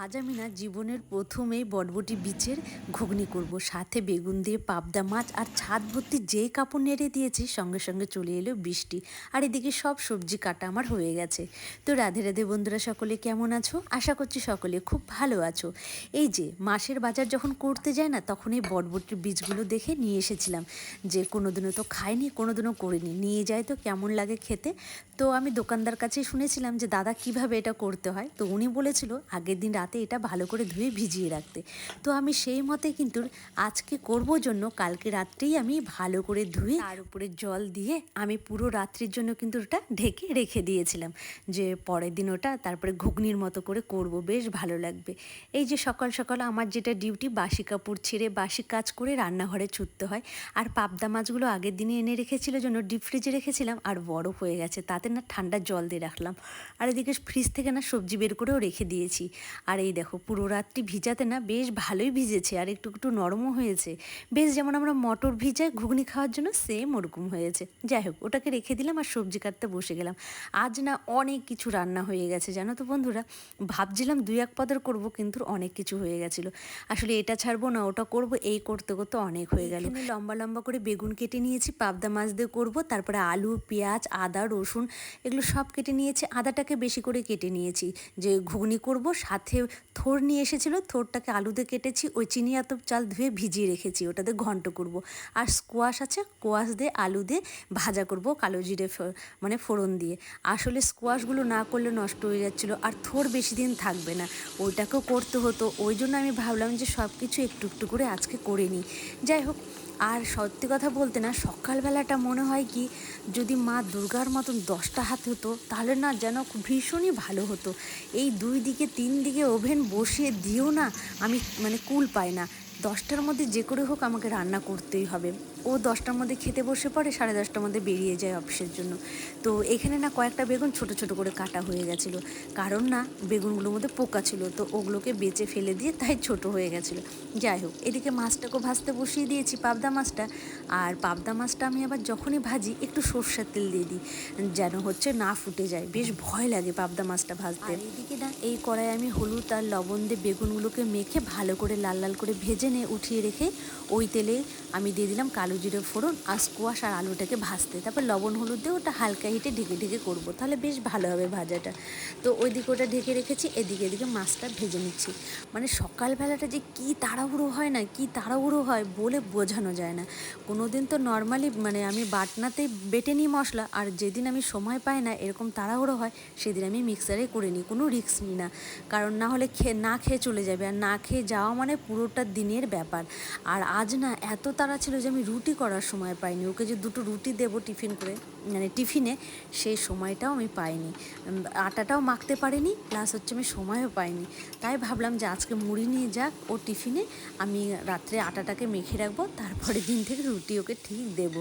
আজ আমি না জীবনের প্রথমেই বটবটি বীচের ঘুগনি করব। সাথে বেগুন দিয়ে পাবদা মাছ আর ছাদ ভর্তি যেই কাপড় নেড়ে দিয়েছি, সঙ্গে সঙ্গে চলে এলো বৃষ্টি। আর এদিকে সব সবজি কাটা আমার হয়ে গেছে। তো রাধে রাধে বন্ধুরা, সকলে কেমন আছো? আশা করছি সকলে খুব ভালো আছো। এই যে, মাসের বাজার যখন করতে যায় না, তখন এই বটবটির বীজগুলো দেখে নিয়ে এসেছিলাম। যে কোনোদিনও তো খাইনি, কোনোদিনও করিনি। নিয়ে যায় তো কেমন লাগে খেতে? তো আমি দোকানদার কাছে শুনেছিলাম যে, দাদা, কীভাবে এটা করতে হয়? তো উনি বলেছিল, আগের দিন রাতে এটা ভালো করে ধুয়ে ভিজিয়ে রাখতে। তো আমি সেই মতে কিন্তু আজকে করব জন্য কালকে রাত্রেই আমি ভালো করে ধুয়ে তার উপরে জল দিয়ে আমি পুরো রাত্রির জন্য কিন্তু ওটা ঢেকে রেখে দিয়েছিলাম। যে পরের দিন ওটা তারপরে ঘুগনির মতো করে করব বেশ ভালো লাগবে। এই যে সকাল সকাল আমার যেটা ডিউটি বাসি কাপড় ছেড়ে বাসি কাজ করে রান্নাঘরে ছুটতে হয়। আর পাবদা মাছগুলো আগের দিনে এনে রেখেছিল জন্য ডিপ ফ্রিজে রেখেছিলাম আর বরফ হয়ে গেছে। তাতে না ঠান্ডা জল দিয়ে রাখলাম। আর এদিকে ফ্রিজ থেকে না সবজি বের করেও রেখে দিয়েছি। আর এই দেখো, পুরো রাত্রি ভিজাতে না বেশ ভালোই ভিজেছে আর একটু একটু নরমও হয়েছে। বেশ যেমন আমরা মটর ভিজাই ঘুগনি খাওয়ার জন্য সেম ওরকম হয়েছে। যাই হোক, ওটাকে রেখে দিলাম আর সবজি কাটতে বসে গেলাম। আজ না অনেক কিছু রান্না হয়ে গেছে, জানো তো বন্ধুরা? ভাবছিলাম দুই এক পদের করব, কিন্তু অনেক কিছু হয়ে গেছিল। আসলে এটা ছাড়বো না, ওটা করব, এই করতে করতে অনেক হয়ে গেল। লম্বা লম্বা করে বেগুন কেটে নিয়েছি, পাবদা মাছ দিয়ে করব, তারপরে আলু, পেঁয়াজ, আদা, রসুন, এগুলো সব কেটে নিয়েছি। আদাটাকে বেশি করে কেটে নিয়েছি। যে ঘুগনি করব, সাথে থোর নিয়ে এসেছিল, থোরটাকে আলুতে কেটেছি, ওই চিনি এত চাল ধুয়ে ভিজিয়ে রেখেছি, ওটাতে ঘন্ট করব। আর স্কোয়াশ আছে স্কোয়াশ দিয়ে আলু দিয়ে ভাজা করব কালো জিরে মানে ফোড়ন দিয়ে। আসলে স্কোয়াশগুলো না করলে নষ্ট হয়ে যাচ্ছিল, আর থোর বেশি দিন থাকবে না, ওইটাকেও করতে হতো। ওই জন্য আমি ভাবলাম যে সব কিছু একটু একটু করে আজকে করে নিই। যাই হোক আর সত্যি কথা বলতে না, সকালবেলাটা মনে হয় কি, যদি মা দুর্গার মতন দশটা হাত হতো, তাহলে না যেন ভীষণই ভালো হতো। এই দুই দিকে, তিন দিকে ওভেন বসিয়ে দিও না, আমি মানে কুল পাই না। দশটার মধ্যে যে করে হোক আমাকে রান্না করতেই হবে। ও দশটার মধ্যে খেতে বসে পড়ে, সাড়ে দশটার মধ্যে বেরিয়ে যায় অফিসের জন্য। তো এখানে না কয়েকটা বেগুন ছোট ছোট করে কাটা হয়ে গেছিল। কারণ না, বেগুনগুলোর মধ্যে পোকা ছিল, তো ওগুলোকে বেচে ফেলে দিয়ে তাই ছোট হয়ে গেছিল। যাই হোক, এদিকে মাছটাকে ভাজতে বসিয়ে দিয়েছি পাবদা মাছটা। আর পাবদা মাছটা আমি আবার যখনই ভাজি, একটু সর্ষের তেল দিয়ে দিই, যেন হচ্ছে না ফুটে যায়। বেশ ভয় লাগে পাবদা মাছটা ভাজতে। এদিকে না, এই কড়াই আমি হলুদ আর লবণ দিয়ে বেগুনগুলোকে মেখে ভালো করে লাল লাল করে ভেজে নিয়ে উঠিয়ে রেখে ওই তেলে আমি দিয়ে দিলাম কালো জিরে ফোড়ন আর স্কোয়াশ আর আলুটাকে ভাজতে। তারপর লবণ, হলুদ দিয়ে ওটা হালকা হিটে ঢেকে ঢেকে করব। তাহলে বেশ ভালো হবে ভাজাটা। তো ওইদিকে ওটা ঢেকে রেখেছি, এদিকে এদিকে মাছটা ভেজে নিচ্ছি। মানে সকালবেলাটা যে কী তাড়াহুড়ো হয় না, কী তাড়াহুড়ো হয় বলে বোঝানো যায় না। কোনো দিন তো নর্মালি মানে আমি বাটনাতেই বেটে নিই মশলা, আর যেদিন আমি সময় পাই না এরকম তাড়াহুড়ো হয়, সেদিন আমি মিক্সারে করে নিই। কোনো রিস্ক নিই না। কারণ না হলে খেয়ে না খেয়ে চলে যাবে। আর না খেয়ে যাওয়া মানে পুরোটা দিনের ব্যাপার। আর আজ না এত তাড়া ছিল যে আমি রুটি করার সময় পাইনি। ওকে যে দুটো রুটি দেবো টিফিন করে মানে টিফিনে, সেই সময়টাও আমি পাইনি। আটাটাও মাখতে পারিনি, প্লাস হচ্ছে আমি সময়ও পাইনি। তাই ভাবলাম যে আজকে মুড়ি নিয়ে যাক, ও টিফিনে, আমি রাত্রে আটাটাকে মেখে রাখব, তারপরে দিন থেকে রুটি ওকে ঠিক দেবো।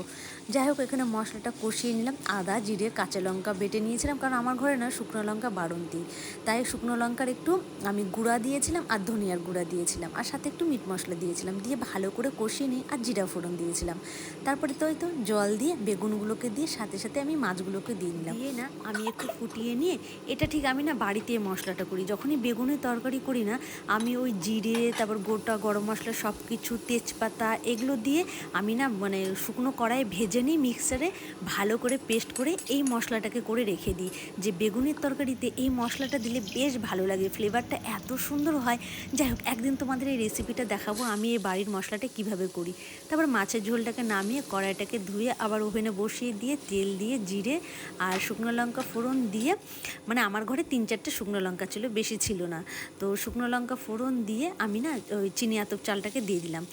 যাই হোক, এখানে মশলাটা কষিয়ে নিলাম, আদা, জিরে, কাঁচা লঙ্কা বেটে নিয়েছিলাম, কারণ আমার ঘরে না শুকনো লঙ্কা বাড়ন্তি তাই শুকনো লঙ্কার একটু আমি গুঁড়া দিয়েছিলাম আর ধনিয়ার গুঁড়া দিয়েছিলাম, আর সাথে একটু মিট মশলা দিয়েছিলাম, দিয়ে ভালো করে কষিয়ে নিই আর জিরা ফোড়ন দিয়েছিলাম। তারপরে তো তো জল দিয়ে বেগুনগুলোকে দিয়ে সাথে সাথে আমি মাছগুলোকে দিয়ে নিলাম। দিয়ে না আমি একটু ফুটিয়ে নিয়ে, এটা ঠিক আমি না বাড়িতে মশলাটা করি। যখনই বেগুনের তরকারি করি না, আমি ওই জিরে, তারপর গোটা গরম মশলা সব কিছু তেজপাতা এগুলো দিয়ে আমি না মানে শুকনো কড়াইয়ে ভেজে নিই মিক্সারে ভালো করে পেস্ট করে এই মশলাটাকে করে রেখে দিই। যে বেগুনের তরকারিতে এই মশলাটা দিলে বেশ ভালো লাগে, ফ্লেভারটা এত সুন্দর হয়। যাই হোক, একদিন তোমাদের এই রেসিপিটা দেখাবো আমি এই বাড়ির মশলাটা কীভাবে করি। তারপর মাছের ঝোলটাকে নামিয়ে কড়াইটাকে ধুয়ে আবার ওভেনে বসিয়ে দিয়ে তেল দিয়ে জিরে আর শুকনো লঙ্কা ফোড়ন দিয়ে মানে আমার ঘরে তিন চারটে শুকনো লঙ্কা ছিল, বেশি ছিল না। তো শুকনো লঙ্কা ফোড়ন দিয়ে আমি না ওই চিনি আতপ চালটাকে দিয়ে দিলাম।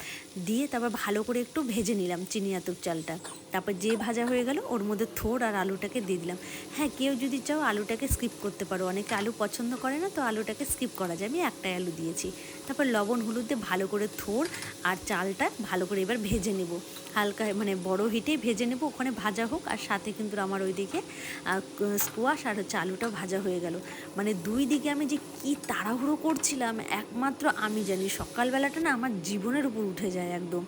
দিয়ে তারপর ভালো করে একটু ভেজে নিলাম চিনি আতপ চালটা। তারপর যে ভাজা হয়ে গেল ওর মধ্যে থোড় আর আলুটাকে দিয়ে দিলাম। হ্যাঁ কেউ যদি চাও আলুটাকে স্কিপ করতে পারো, অনেকে আলু পছন্দ করে না, তো আলুটাকে স্কিপ করা যায়। আমি একটাই আলু দিয়েছি। তারপর লবণ, হলুদ দিয়ে ভালো করে থোড় আর চালটা ভালো করে এবার ভেজে নেব। হালকা মানে বড় হিটে ভেজে নেব, ওখানে ভাজা হোক আর সাথে কিন্তু আমার ওইদিকে স্কোয়াশ আর হচ্ছে আলুটা ভাজা হয়ে গেল। মানে দুই দিকে আমি যে কি তাড়াহুড়ো করছিলাম, একমাত্র আমি জানি, সকালবেলাটা না আমার জীবনের উপর উঠে যায় একদম।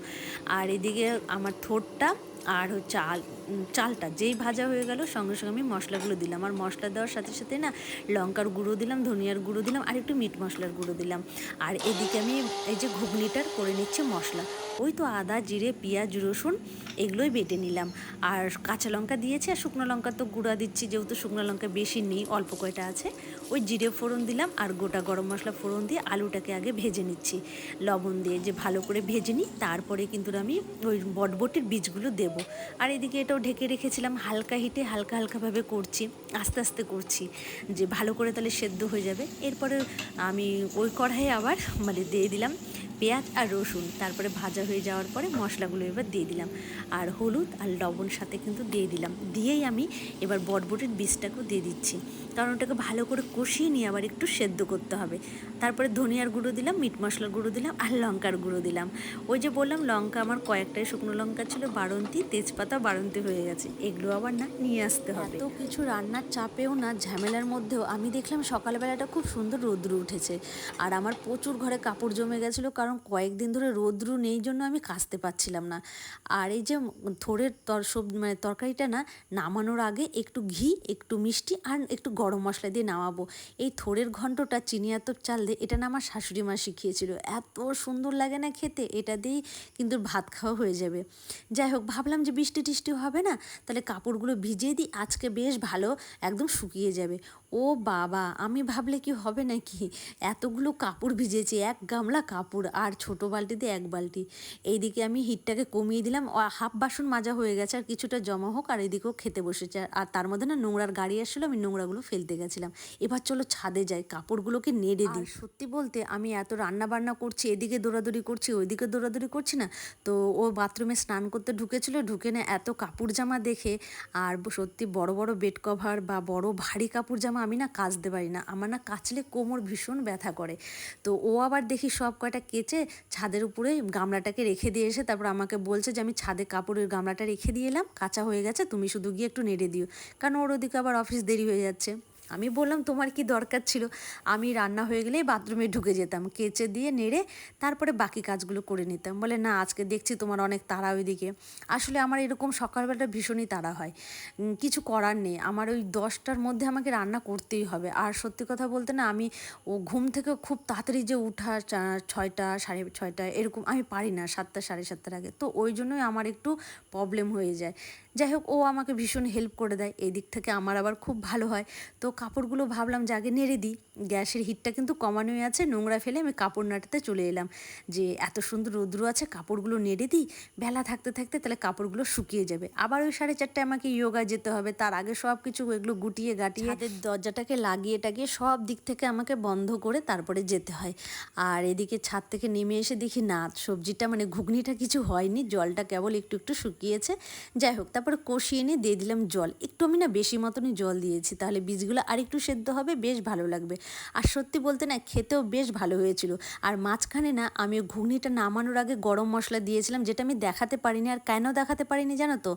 আর এদিকে আমার থোরটা আর হচ্ছে আল চালটা যেই ভাজা হয়ে গেল, সঙ্গে সঙ্গে আমি মশলাগুলো দিলাম। আর মশলা দেওয়ার সাথে সাথে না লঙ্কার গুঁড়ো দিলাম, ধনিয়ার গুঁড়ো দিলাম, আর একটু মিট মশলার গুঁড়ো দিলাম। আর এদিকে আমি এই যে ঘুগনিটার করে নিচ্ছি মশলা, ওই তো আদা, জিরে, পেঁয়াজ, রসুন এগুলোই বেটে নিলাম। আর কাঁচা লঙ্কা দিয়েছি, আর শুকনো লঙ্কা তো গুঁড়া দিচ্ছি, যেহেতু শুকনো লঙ্কা বেশি নেই, অল্প কয়টা আছে। ওই জিরে ফোড়ন দিলাম, আর গোটা গরম মশলা ফোড়ন দিয়ে আলুটাকে আগে ভেজে নিচ্ছি। লবণ দিয়ে যে ভালো করে ভেজে নিই, তারপরে কিন্তু আমি ওই বটবটির বীজগুলো দেব। আর এদিকে এটাও ঢেকে রেখেছিলাম, হালকা হিটে, হালকা হালকাভাবে করছি, আস্তে আস্তে করছি, যে ভালো করে তাহলে সেদ্ধ হয়ে যাবে। এরপরে আমি ওই কড়াইয়ে আবার মানে দিয়ে দিলাম পেঁয়াজ আর রসুন, তারপরে ভাজা হয়ে যাওয়ার পরে মশলাগুলো এবার দিয়ে দিলাম। আর হলুদ আর লবণ সাথে কিন্তু দিয়ে দিলাম। দিয়েই আমি এবার বটবটির বীজটাকেও দিয়ে দিচ্ছি। কারণ ওটাকে ভালো করে কষিয়ে নিয়ে আবার একটু সেদ্ধ করতে হবে। তারপরে ধনিয়ার গুঁড়ো দিলাম, মিট মশলার গুঁড়ো দিলাম আর লঙ্কার গুঁড়ো দিলাম। ওই যে বললাম, লঙ্কা আমার কয়েকটাই শুকনো লঙ্কা ছিল বাড়ন্তি তেজপাতা বাড়ন্তি হয়ে গেছে। এগুলো আবার না নিয়ে আসতে হবে। তো কিছু রান্নার চাপেও না, ঝামেলার মধ্যেও আমি দেখলাম সকালবেলাটা খুব সুন্দর রৌদ্র উঠেছে। আর আমার প্রচুর ঘরে কাপড় জমে গেছিল, কারণ কয়েকদিন ধরে রৌদ্র নেই জন্য আমি কাচতে পারছিলাম না। আর এই যে থোড়ের তর, সব মানে তরকারিটা না, নামানোর আগে একটু ঘি, একটু মিষ্টি আর একটু গরম মশলা দিয়ে নামাবো। এই থোড়ের ঘন্টটা চিনি আতপ চাল দিয়ে, এটা না আমার শাশুড়ি মা শিখিয়েছিল। এত সুন্দর লাগে না খেতে, এটা দিয়েই কিন্তু ভাত খাওয়া হয়ে যাবে। যাই হোক, ভাবলাম যে বৃষ্টি টিষ্টি হবে না, তাহলে কাপড়গুলো ভিজিয়ে দিই, আজকে বেশ ভালো, একদম শুকিয়ে যাবে। ও বাবা, আমি ভাবলে কি হবে নাকি? এতগুলো কাপড় ভিজেছি, এক গামলা কাপড় আর ছোটো বালতিতে এক বালতি। এইদিকে আমি হিটটাকে কমিয়ে দিলাম হাফ বাসন মাজা হয়ে গেছে, আর কিছুটা জমা হোক, আর এদিকেও খেতে বসেছে। আর তার মধ্যে না নোংরার গাড়ি আসছিল আমি নোংরাগুলো ফেলতে গেছিলাম। এবার চলো ছাদে যাই, কাপড়গুলোকে নেড়ে দিই। সত্যি বলতে আমি এত রান্না বান্না করছি, এদিকে দৌড়াদৌড়ি করছি, ওইদিকে দৌড়াদৌড়ি করছি না। তো ও বাথরুমে স্নান করতে ঢুকেছিল, ঢুকে না এত কাপড় জামা দেখে, আর সত্যি বড় বড় বেড কভার বা বড় ভারী কাপড় জামা আমি না কাচতে পারি না। আমার না কাচলে কোমর ভীষণ ব্যথা করে। তো ও আবার দেখি সব কয়টা কেচে ছাদের উপরে গামলাটাকে রেখে দিয়ে এসে তারপর আমাকে বলছে যে, আমি ছাদে কাপড়ের গামলাটা রেখে দিয়ে এলাম, কাঁচা হয়ে গেছে, তুমি শুধু গিয়ে একটু নেড়ে দিও। কারণ ওর ওদিকে আবার অফিস দেরি হয়ে যাচ্ছে। আমি বললাম, তোমার কি দরকার ছিল? আমি রান্না হয়ে গেলেই বাথরুমে ঢুকে যেতাম, কেচে দিয়ে নেড়ে তারপরে বাকি কাজগুলো করে নিতাম। বলে, না, আজকে দেখছি তোমার অনেক তাড়া ওইদিকে। আসলে আমার এরকম সকালবেলাটা ভীষণই তাড়া হয়। কিছু করার নেই। আমার ওই দশটার মধ্যে আমাকে রান্না করতেই হবে। আর সত্যি কথা বলতে না, আমি ও ঘুম থেকে খুব তাড়াতাড়ি যে উঠা ছয়টা, সাড়ে ছয়টা, এরকম আমি পারি না, সাতটা, সাড়ে সাতটার আগে। তো ওই জন্যই আমার একটু প্রবলেম হয়ে যায়। যাই হোক, ও আমাকে ভীষণ হেল্প করে দেয়। এই দিক থেকে আমার আবার খুব ভালো হয়। তো কাপড়গুলো ভাবলাম যে আগে নেড়ে দিই। গ্যাসের হিটটা কিন্তু কমানোই আছে, নোংরা ফেলে আমি কাপড় নাটাতে চলে এলাম। যে এত সুন্দর রৌদ্র আছে, কাপড়গুলো নেড়ে দিই, বেলা থাকতে থাকতে তাহলে কাপড়গুলো শুকিয়ে যাবে। আবার ওই সাড়ে চারটে আমাকে ইয়োগা যেতে হবে, তার আগে সব কিছু এগুলো গুটিয়ে গাটিয়ে দরজাটাকে লাগিয়ে টাগিয়ে সব দিক থেকে আমাকে বন্ধ করে তারপরে যেতে হয়। আর এদিকে ছাদ থেকে নেমে এসে দেখি না, সবজিটা মানে ঘুগনিটা কিছু হয়নি, জলটা কেবল একটু একটু শুকিয়েছে। যাই হোক, তারপরে কষিয়ে নিয়ে দিয়ে দিলাম জল। একটু আমি না বেশি মতনই জল দিয়েছি, তাহলে বীজগুলো আর একটু সেদ্ধ হবে বেশ ভালো লাগবে। আর সত্যি বলতে না খেতেও বেশ ভালো হয়েছিল। আর মাঝখানে না আমি ওই ঘুগনিটা নামানোর আগে গরম মশলা দিয়েছিলাম যেটা আমি দেখাতে পারিনি। আর কেন দেখাতে পারিনি জানো তো?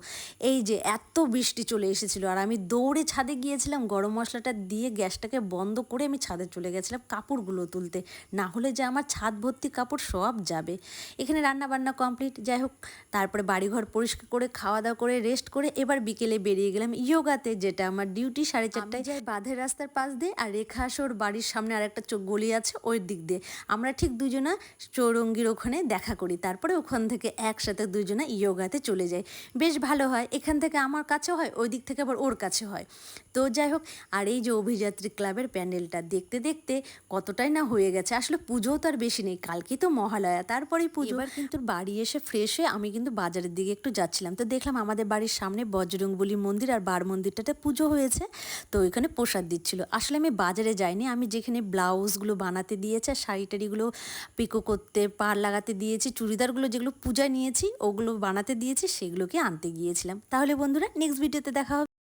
এই যে এত বৃষ্টি চলে এসেছিল আর আমি দৌড়ে ছাদে গিয়েছিলাম গরম মশলাটা দিয়ে গ্যাসটাকে বন্ধ করে আমি ছাদে চলে গেছিলাম কাপড়গুলো তুলতে। না হলে যে আমার ছাদ ভর্তি কাপড় সব যাবে। এখানে রান্না বান্না কমপ্লিট যাই হোক তারপরে বাড়িঘর পরিষ্কার করে খাওয়া দাওয়া করে রেস্ট করে এবার বিকেলে বেরিয়ে গেলাম ইয়োগাতে যেটা আমার ডিউটি সাড়ে চারটায়। যাই বাঁধের রাস্তার পাশ দিয়ে আর রেখা আসোর বাড়ির সামনে আর একটা চোখ গলি আছে ওই দিক দিয়ে। আমরা ঠিক দুজনা চৌরঙ্গির ওখানে দেখা করি। তারপরে ওখান থেকে একসাথে দুজনা ইয়োগাতে চলে যাই। বেশ ভালো হয়। এখান থেকে আমার কাছে হয়, ওই দিক থেকে আবার ওর কাছে হয়। তো যাই হোক, আর এই যে অভিযাত্রী ক্লাবের প্যান্ডেলটা, দেখতে দেখতে কতটাই না হয়ে গেছে। আসলে পুজোও তো আর বেশি নেই কালকে তো মহালয়া। তারপরেই পুজো। কিন্তু বাড়ি এসে ফ্রেশ হয়ে আমি কিন্তু বাজারের দিকে একটু যাচ্ছিলাম। তো দেখলাম আমাদের বাড়ির সামনে বজরংবলী মন্দির আর বার মন্দিরটাতে পুজো হয়েছে। তো ওইখানে প্রসাদ দিচ্ছিল। আসলে আমি বাজারে যাইনি। আমি যেখানে ব্লাউজগুলো বানাতে দিয়েছে আর শাড়ি টাড়িগুলো পিকো করতে পার লাগাতে দিয়েছি, চুড়িদারগুলো যেগুলো পূজা নিয়েছি, ওগুলো বানাতে দিয়েছি, সেগুলোকে আনতে গিয়েছিলাম। তাহলে বন্ধুরা নেক্সট ভিডিওতে দেখা হবে।